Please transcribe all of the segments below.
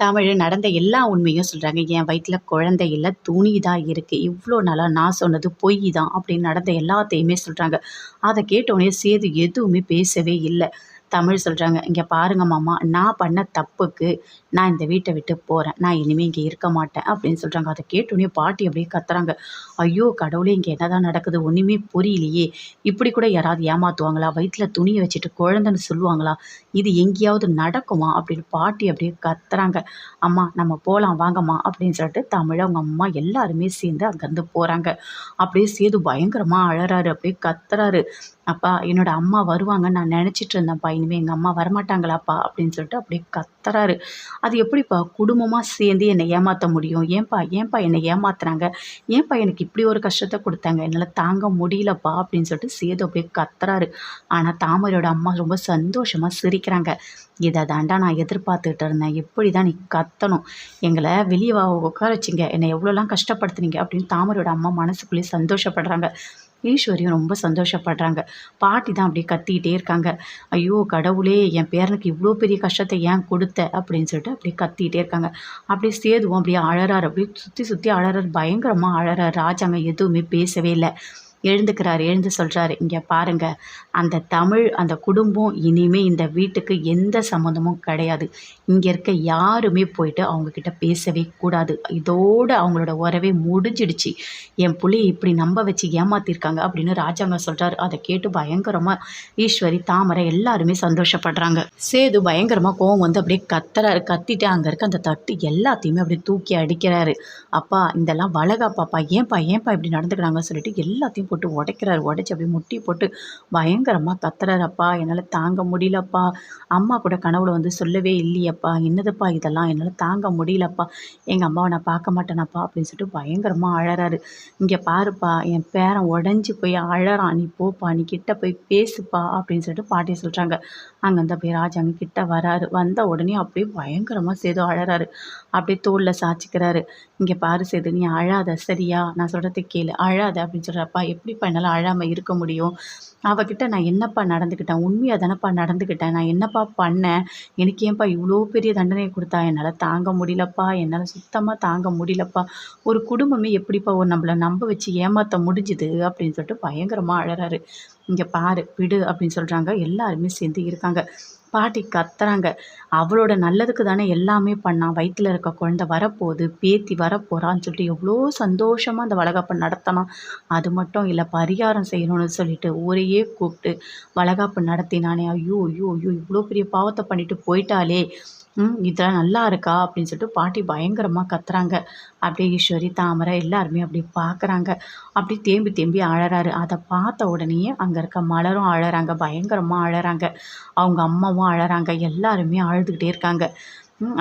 தமிழ் நடந்த எல்லா உண்மையும் சொல்கிறாங்க என் வயிற்றில் குழந்தை இல்லை துணி தான் இருக்குது இவ்வளோ நாளாக நான் சொன்னது பொய் தான் அப்படின்னு நடந்த எல்லாத்தையுமே சொல்கிறாங்க அதை கேட்டோடனே சேது எதுவுமே பேசவே இல்லை. தமிழ் சொல்கிறாங்க இங்கே பாருங்க மாமா நான் பண்ண தப்புக்கு நான் இந்த வீட்டை விட்டு போகிறேன் நான் இனிமேல் இங்கே இருக்க மாட்டேன் அப்படின்னு சொல்கிறாங்க அதை கேட்டோடனே பாட்டி அப்படியே கத்துறாங்க. ஐயோ கடவுளே இங்கே என்ன தான் நடக்குது? ஒன்றுமே புரியலையே. இப்படி கூட யாராவது ஏமாற்றுவாங்களா வயிற்றில் துணியை வச்சுட்டு குழந்தைன்னு சொல்லுவாங்களா? இது எங்கேயாவது நடக்குமா? அப்படின்னு பாட்டி அப்படியே கத்துறாங்க. அம்மா நம்ம போகலாம் வாங்கம்மா அப்படின்னு சொல்லிட்டு தமிழ் அவங்க அம்மா எல்லாருமே சேர்ந்து அங்கேருந்து போகிறாங்க அப்படியே சேது பயங்கரமாக அழறாரு. அப்படியே கத்துறாரு. அப்பா என்னோட அம்மா வருவாங்கன்னு நான் நினச்சிட்டு இருந்தேன்ப்பா. இனிமேல் எங்கள் அம்மா வரமாட்டாங்களாப்பா அப்படின்னு சொல்லிட்டு அப்படியே கத்துறாரு. அது எப்படிப்பா? குடும்பமாக சேர்ந்து என்னை ஏமாற்ற முடியும்? ஏன்பா ஏன்பா என்னை ஏமாத்துறாங்க? ஏன்பா எனக்கு இப்படி ஒரு கஷ்டத்தை கொடுத்தாங்க? என்னால் தாங்க முடியலப்பா அப்படின்னு சொல்லிட்டு சேது அப்படியே கத்துறாரு. ஆனால் தாமரையோட அம்மா ரொம்ப சந்தோஷமாக சிரிக்கிறாங்க. இதை தாண்டா நான் எதிர்பார்த்துக்கிட்டு இருந்தேன். எப்படி தான் நீ கத்தணும்? எங்களை வெளியே உட்கார வச்சிங்க. என்னை எவ்வளோலாம் கஷ்டப்படுத்துனீங்க அப்படின்னு தாமரையோட அம்மா மனசுக்குள்ளேயே சந்தோஷப்படுறாங்க. ஈஸ்வரியும் ரொம்ப சந்தோஷப்படுறாங்க. பாட்டி தான் அப்படியே கத்திக்கிட்டே இருக்காங்க. ஐயோ கடவுளே என் பேரனுக்கு இவ்வளோ பெரிய கஷ்டத்தை ஏன் கொடுத்த? அப்படின்னு சொல்லிட்டு அப்படியே கத்திக்கிட்டே இருக்காங்க. அப்படியே சேதுவும் அப்படியே அழறாரு. அப்படியே சுற்றி சுற்றி அழறாரு. பயங்கரமாக அழறாரு. ராஜாங்க எதுவுமே பேசவே இல்லை. எழுந்துக்கிறார் எழுந்து சொல்கிறாரு இங்கே பாருங்கள் அந்த தமிழ் அந்த குடும்பம் இனிமேல் இந்த வீட்டுக்கு எந்த சம்மந்தமும் கிடையாது. இங்கே இருக்க யாருமே போயிட்டு அவங்கக்கிட்ட பேசவே கூடாது. இதோடு அவங்களோட உறவே முடிஞ்சிடுச்சு. என் புள்ளையை இப்படி நம்ப வச்சு ஏமாத்திருக்காங்க அப்படின்னு ராஜாங்க சொல்கிறாரு அதை கேட்டு பயங்கரமாக ஈஸ்வரி தாமரை எல்லாருமே சந்தோஷப்படுறாங்க. சேது பயங்கரமாக கோவம் வந்து அப்படியே கத்துறாரு. கத்திட்டு அங்கே இருக்க அந்த தட்டு எல்லாத்தையுமே அப்படியே தூக்கி அடிக்கிறாரு. அப்பா இதெல்லாம் வளகாப்பாப்பா. ஏன்பா ஏன்பா இப்படி நடந்துக்கிறாங்கன்னு சொல்லிட்டு எல்லாத்தையும் போட்டு உடைக்கிறாரு. உடைச்சி அப்படியே முட்டி போட்டு பயங்கரமாக கத்துறாரப்பா என்னால் தாங்க முடியலப்பா. அம்மா கூட கனவுல வந்து சொல்லவே இல்லையப்பா. என்னதுப்பா இதெல்லாம்? என்னால் தாங்க முடியலப்பா. எங்கள் அம்மாவை நான் பார்க்க மாட்டேனப்பா அப்படின்னு சொல்லிட்டு பயங்கரமாக அழறாரு. இங்கே பாருப்பா என் பேரன் உடஞ்சி போய் அழறான். நீ போப்பா நீ கிட்ட போய் பேசுப்பா அப்படின்னு சொல்லிட்டு பாட்டி சொல்கிறாங்க அங்கேருந்து அப்படியே ராஜாங்க கிட்ட வராரு. வந்த உடனே அப்படியே பயங்கரமாக சேது அழறாரு. அப்படியே தோளில் சாச்சிக்கிறாரு இங்கே பாரு சேது நீ அழாத. சரியா? நான் சொல்கிறத கேளு. அழாத அப்படின்னு சொல்கிறப்பா எப்படிப்பா என்னால் அழாமல் இருக்க முடியும்? அவகிட்ட நான் என்னப்பா நடந்துக்கிட்டேன்? உண்மையாக தானப்பா நடந்துக்கிட்டேன்? நான் என்னப்பா பண்ணேன்? எனக்கு ஏன்ப்பா இவ்வளோ பெரிய தண்டனை கொடுத்தா? என்னால் தாங்க முடியலப்பா. என்னால் சுத்தமாக தாங்க முடியலப்பா. ஒரு குடும்பமே எப்படிப்பா ஒரு நம்மளை நம்ப வச்சு ஏமாற்ற முடிஞ்சுது? அப்படின்னு சொல்லிட்டு பயங்கரமாக அழறாரு. இங்கே பாரு விடு அப்படின்னு சொல்கிறாங்க எல்லாருமே சேர்ந்து இருக்காங்க. பாட்டி கத்துறாங்க. அவளோட நல்லதுக்கு தானே எல்லாமே பண்ணான் வயிற்றில் இருக்க குழந்த வரப்போகுது பேத்தி வரப்போகிறான்னு சொல்லிட்டு எவ்வளோ சந்தோஷமாக அந்த வளகாப்பு நடத்தினான் அது மட்டும் இல்லை பரிகாரம் செய்யணும்னு சொல்லிட்டு ஊரையே கூப்பிட்டு வளகாப்பு நடத்தினானே. ஐயோ ஐயோ ஐயோ இவ்வளோ பெரிய பாவத்தை பண்ணிட்டு போயிட்டாலே இதெல்லாம் நல்லா இருக்கா? அப்படின்னு சொல்லிட்டு பாட்டி பயங்கரமாக கத்துறாங்க. அப்படியே ஈஸ்வரி தாமரை எல்லாருமே அப்படி பார்க்குறாங்க அப்படி தேம்பி தேம்பி அழறாரு. அதை பார்த்த உடனேயே அங்கே இருக்க மலரும் அழறாங்க. பயங்கரமாக அழறாங்க. அவங்க அம்மாவும் அழறாங்க. எல்லாருமே அழுதுகிட்டே இருக்காங்க.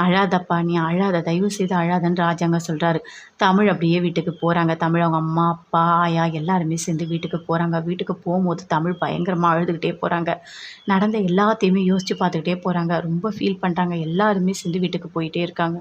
அழாதப்பா நீ அழாத. தயவு செய்து அழாதன்னு ராஜாங்க சொல்கிறாரு தமிழ் அப்படியே வீட்டுக்கு போகிறாங்க தமிழ் அவங்க அம்மா அப்பா ஆயா எல்லாருமே சேர்ந்து வீட்டுக்கு போகிறாங்க வீட்டுக்கு போகும்போது தமிழ் பயங்கரமாக அழுதுகிட்டே போகிறாங்க நடந்த எல்லாத்தையுமே யோசித்து பார்த்துக்கிட்டே போகிறாங்க ரொம்ப ஃபீல் பண்ணுறாங்க எல்லாருமே சேர்ந்து வீட்டுக்கு போயிட்டே இருக்காங்க.